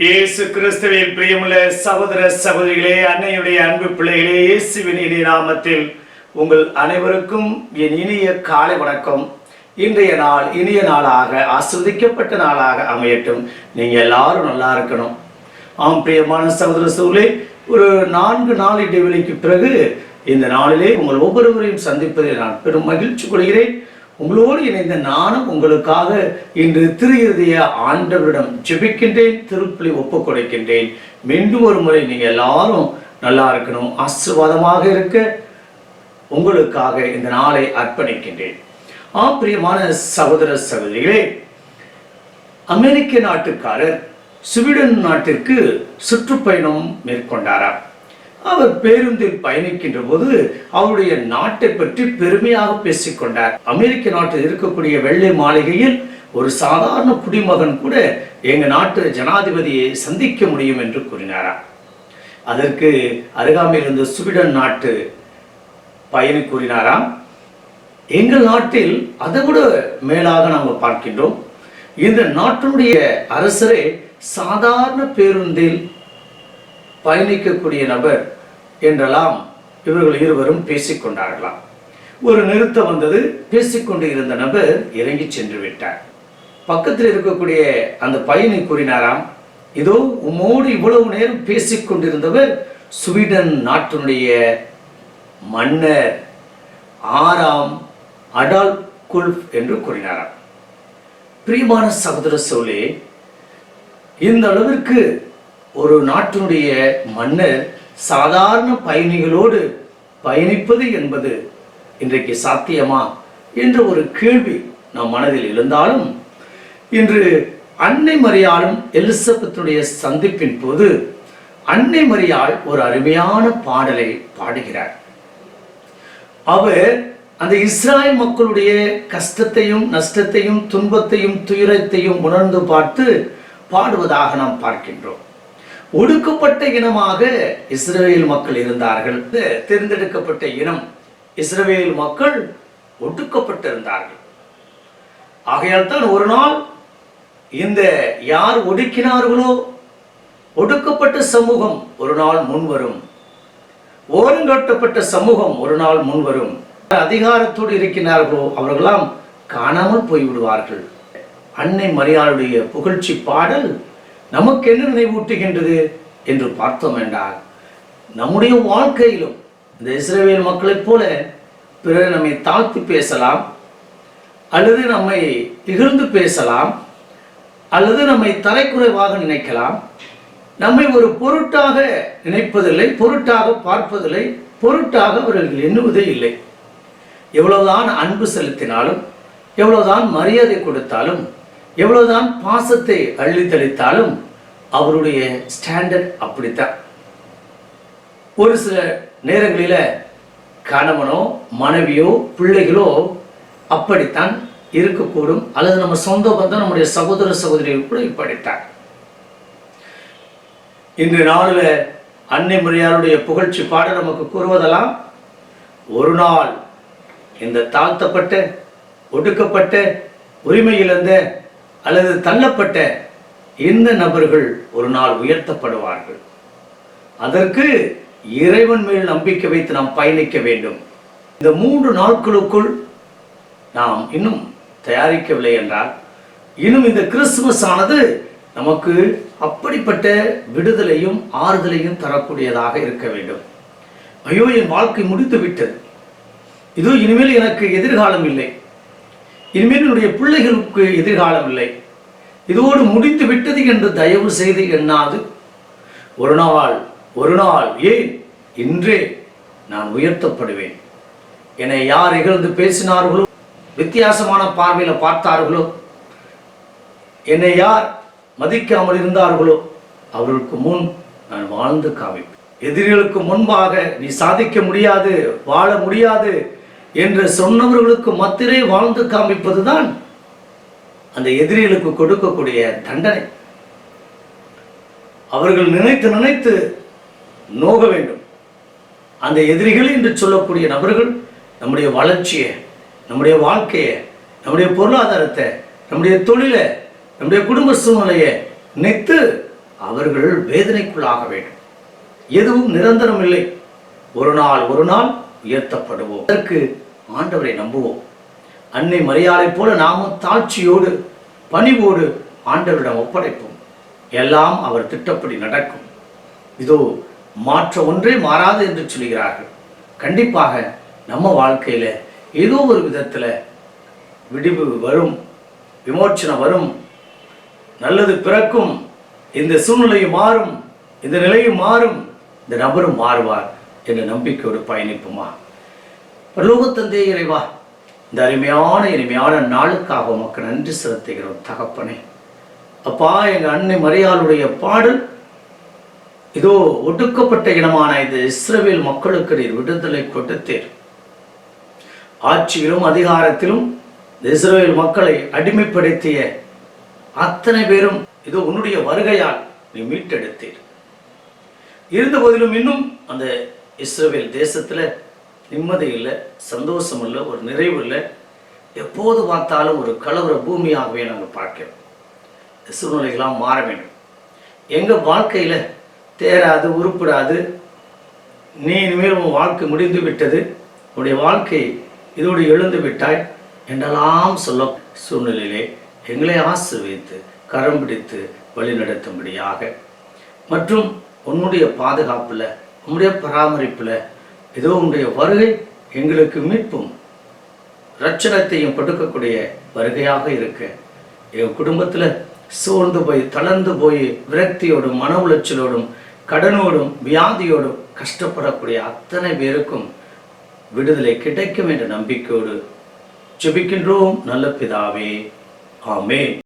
இயேசு கிறிஸ்துவின் பிரியமுள்ள சகோதர சகோதரிகளே அன்னையுடைய அன்பு பிள்ளைகளே இயேசுவின் இனிய நாமத்தில் உங்கள் அனைவருக்கும் என் இனிய காலை வணக்கம். இன்றைய நாள் இனிய நாளாக ஆஸ்வதிக்கப்பட்ட நாளாக அமையட்டும். நீங்க எல்லாரும் நல்லா இருக்கணும். ஆம் பிரியமான சகோதர சூழலே ஒரு நான்கு நாள் இடைவெளிக்கு பிறகு இந்த நாளிலே உங்கள் ஒவ்வொருவரையும் சந்திப்பதை நான் பெரும் மகிழ்ச்சி கொள்கிறேன். உங்களோடு இணைந்த நானும் உங்களுக்காக இன்று திரு இருதய ஆண்டவரிடம் ஜெபிக்கின்றேன் திருப்பலி ஒப்புக் கொடுக்கின்றேன். மீண்டும் ஒரு முறை நீங்க எல்லாரும் நல்லா இருக்கணும் ஆசீர்வாதமாக இருக்க உங்களுக்காக இந்த நாளை அர்ப்பணிக்கின்றேன். ஆ பிரியமான சகோதர சகோதரிகளே அமெரிக்க நாட்டுக்காரர் ஸ்வீடன் நாட்டிற்கு சுற்றுப்பயணம் மேற்கொண்டாராம். அவர் பேருந்தில் பயணிக்கின்ற போது அவருடைய நாட்டை பற்றி பெருமையாக பேசிக்கொண்டார். அமெரிக்க நாட்டில் இருக்கக்கூடிய வெள்ளை மாளிகையில் ஒரு சாதாரண குடிமகன் கூட எங்க நாட்டு ஜனாதிபதியை சந்திக்க முடியும் என்று கூறினாராம் அதற்கு அருகாமையில் இருந்த சுவிடன் நாட்டு பயணி கூறினாராம் எங்கள் நாட்டில் அதை விட மேலாக நாங்கள் பார்க்கின்றோம். இந்த நாட்டினுடைய அரசரே சாதாரண பேருந்தில் பயணிக்கக்கூடிய நபர் என்றெல்லாம் இவர்கள் இருவரும் பேசிக்கொண்டார்களாம். ஒரு நிறுத்தம் வந்தது பேசிக்கொண்டு இருந்த நபர் இறங்கி சென்று விட்டார். பக்கத்தில் இருக்கக்கூடிய அந்த பையனை கூறினாராம் இதோ உம்மோடு இவ்வளவு நேரம் பேசிக்கொண்டிருந்தவர் ஸ்வீடன் நாட்டினுடைய மன்னர் ஆறாம் அடால் குல்ஃப் என்று கூறினாராம். பிரியமான சகோதர சோழே இந்த அளவிற்கு ஒரு நாட்டினுடைய மன்னர் சாதாரண பயணிகளோடு பயணிப்பது என்பது இன்றைக்கு சாத்தியமா என்ற ஒரு கேள்வி நம் மனதில் இருந்தாலும் இன்று அன்னை மரியாளும் எலிசபெத்துடைய சந்திப்பின் போது அன்னை மரியாள் ஒரு அருமையான பாடலை பாடுகிறார். அவர் அந்த இஸ்ராயல் மக்களுடைய கஷ்டத்தையும் நஷ்டத்தையும் துன்பத்தையும் துயரத்தையும் உணர்ந்து பார்த்து பாடுவதாக நாம் பார்க்கின்றோம். ஒடுக்கப்பட்ட இனமாக இஸ்ரேல் மக்கள் இருந்தார்கள். தேர்ந்தெடுக்கப்பட்ட இனம் இஸ்ரேல் மக்கள் ஒடுக்கப்பட்டிருந்தார்கள். ஆகையால் தான் ஒரு நாள் இந்த யார் ஒடுக்கினார்களோ ஒடுக்கப்பட்ட சமூகம் ஒரு நாள் முன்வரும். ஓரங்கட்டப்பட்ட சமூகம் ஒரு நாள் முன்வரும். அதிகாரத்தோடு இருக்கிறார்களோ அவர்களாம் காணாமல் போய்விடுவார்கள். அன்னை மரியாளுடைய புகழ்ச்சி பாடல் நமக்கு என்ன நினைவூட்டுகின்றது என்று பார்த்தோம் என்றால் நம்முடைய வாழ்க்கையிலும் இந்த இஸ்ரேல் மக்களைப் போல பிறர் நம்மை தாழ்த்தி பேசலாம் அல்லது நம்மை இகழ்ந்து பேசலாம் அல்லது நம்மை தலைக்குறைவாக நினைக்கலாம். நம்மை ஒரு பொருட்டாக நினைப்பதில்லை பொருட்டாக பார்ப்பதில்லை பொருட்டாக அவர்கள் எண்ணுவதே இல்லை. எவ்வளவுதான் அன்பு செலுத்தினாலும் எவ்வளவுதான் மரியாதை கொடுத்தாலும் எவ்வளவுதான் பாசத்தை அள்ளித்தளித்தாலும் அவருடைய ஸ்டாண்டர்ட் அப்படித்தான். ஒரு சில நேரங்களில கணவனோ மனைவியோ பிள்ளைகளோ அப்படித்தான் இருக்கக்கூடும். அல்லது நம்ம சொந்த பந்தம் நம்முடைய சகோதர சகோதரிகள் கூட இப்படித்தான். இன்று நாளில் அன்னை முறையாருடைய புகழ்ச்சி பாட நமக்கு கூறுவதெல்லாம் ஒரு நாள் இந்த தாழ்த்தப்பட்ட ஒடுக்கப்பட்ட உரிமையிலிருந்த அல்லது தள்ளப்பட்ட இந்த நபர்கள் ஒரு நாள் உயர்த்தப்படுவார்கள்? அதற்கு இறைவன் மேல் நம்பிக்கை வைத்து நாம் பயணிக்க வேண்டும். இந்த மூன்று நாட்களுக்குள் நாம் இன்னும் தயாரிக்கவில்லை என்றால் இன்னும் இந்த கிறிஸ்துமஸ் ஆனது நமக்கு அப்படிப்பட்ட விடுதலையும் ஆறுதலையும் தரக்கூடியதாக இருக்க வேண்டும். ஐயோ என் வாழ்க்கை முடித்து விட்டது இதோ இனிமேல் எனக்கு எதிர்காலம் இல்லை. இனிமேல் என்னுடைய பிள்ளைகளுக்கு எதிர்காலம் இல்லை. இதோடு முடித்து விட்டது என்று தயவு செய்து எண்ணாது. ஒரு நாள் ஒரு நாள் ஏன்? இன்றே நான் உயர்த்தப்படுவேன். என்னை யார் இகழ்ந்து பேசினார்களோ வித்தியாசமான பார்வையில் பார்த்தார்களோ என்னை யார் மதிக்காமல் இருந்தார்களோ அவர்களுக்கு முன் நான் வாழ்ந்து காமிப்பேன். எதிரிகளுக்கு முன்பாக நீ சாதிக்க முடியாது வாழ முடியாது என்று சொன்னவர்களுக்கு மத்திரே வாழ்ந்து காமிப்பதுதான் அந்த எதிரிகளுக்கு கொடுக்கக்கூடிய தண்டனை. அவர்கள் நினைத்து நினைத்து நோக வேண்டும். அந்த எதிரிகள் என்று சொல்லக்கூடிய நபர்கள் நம்முடைய வளர்ச்சியை நம்முடைய வாழ்க்கையை நம்முடைய பொருளாதாரத்தை நம்முடைய தொழிலை நம்முடைய குடும்ப சூழ்நிலையை நினைத்து அவர்கள் வேதனைக்குள்ளாக வேண்டும். எதுவும் நிரந்தரம் இல்லை. ஒரு நாள் ஒரு நாள் உயர்த்தப்படுவோம். அதற்கு ஆண்டவரை நம்புவோம். அன்னை மரியாதை போல நாமும் தாழ்ச்சியோடு பணிவோடு ஆண்டவரிடம் ஒப்படைப்போம். எல்லாம் அவர் திட்டப்படி நடக்கும். இதோ மாற்ற ஒன்றே மாறாது என்று சொல்கிறார்கள் கண்டிப்பாக நம்ம வாழ்க்கையில் ஏதோ ஒரு விதத்தில் விடிவு வரும் விமோச்சனம் வரும் நல்லது பிறக்கும் இந்த சூழ்நிலையும் மாறும் இந்த நிலையும் மாறும் இந்த நபரும் மாறுவார். என்ற நம்பிக்கையோடு பயணிப்புமா? பரலோகத்தந்தே இறைவா இந்த அருமையான இனிமையான நாளுக்காக உமக்கு நன்றி செலுத்துகிறோம் தகப்பனே. அப்பா எங்கள் அன்னை மரியாளுடைய பாடல் இதோ ஒடுக்கப்பட்ட இனமான இந்த இஸ்ரவேல் மக்களுக்கு நீர் விடுதலை கொடுத்தீர். ஆட்சியிலும் அதிகாரத்திலும் இந்த இஸ்ரவேல் மக்களை அடிமைப்படுத்திய அத்தனை பேரும் இதோ உன்னுடைய வருகையால் நீ மீட்டெடுத்தீர். இருந்த போதிலும் இன்னும் அந்த இஸ்ரோவேல் தேசத்தில் நிம்மதி இல்லை சந்தோஷம் இல்லை ஒரு நிறைவு இல்லை. எப்போது பார்த்தாலும் ஒரு கலவர பூமியாகவே நாங்கள் பார்க்கிறோம். சூழ்நிலைகளாக மாற வேண்டும். எங்கள் வாழ்க்கையில் தேராது உருப்படாது நீ இனிமேல் உன் வாழ்க்கை முடிந்து விட்டது உன்னுடைய வாழ்க்கை இதோடு எழுந்து விட்டாய் என்றெல்லாம் சொல்ல சூழ்நிலையிலே எங்களை ஆசீர்வதித்து கரம் பிடித்து வழிநடத்தும்படியாக. மற்றும் உன்னுடைய பாதுகாப்பில் உங்களுடைய பராமரிப்பில் ஏதோ உங்களுடைய வருகை எங்களுக்கு மீட்பும். ரட்சணத்தையும் கொடுக்கக்கூடிய வருகையாக இருக்க. என் குடும்பத்தில் சோர்ந்து போய் தளர்ந்து போய் விரக்தியோடும் மன உளைச்சலோடும் கடனோடும் வியாதியோடும் கஷ்டப்படக்கூடிய அத்தனை பேருக்கும் விடுதலை கிடைக்கும் என்ற நம்பிக்கையோடு ஜெபிக்கின்றோம் நல்ல பிதாவே. ஆமே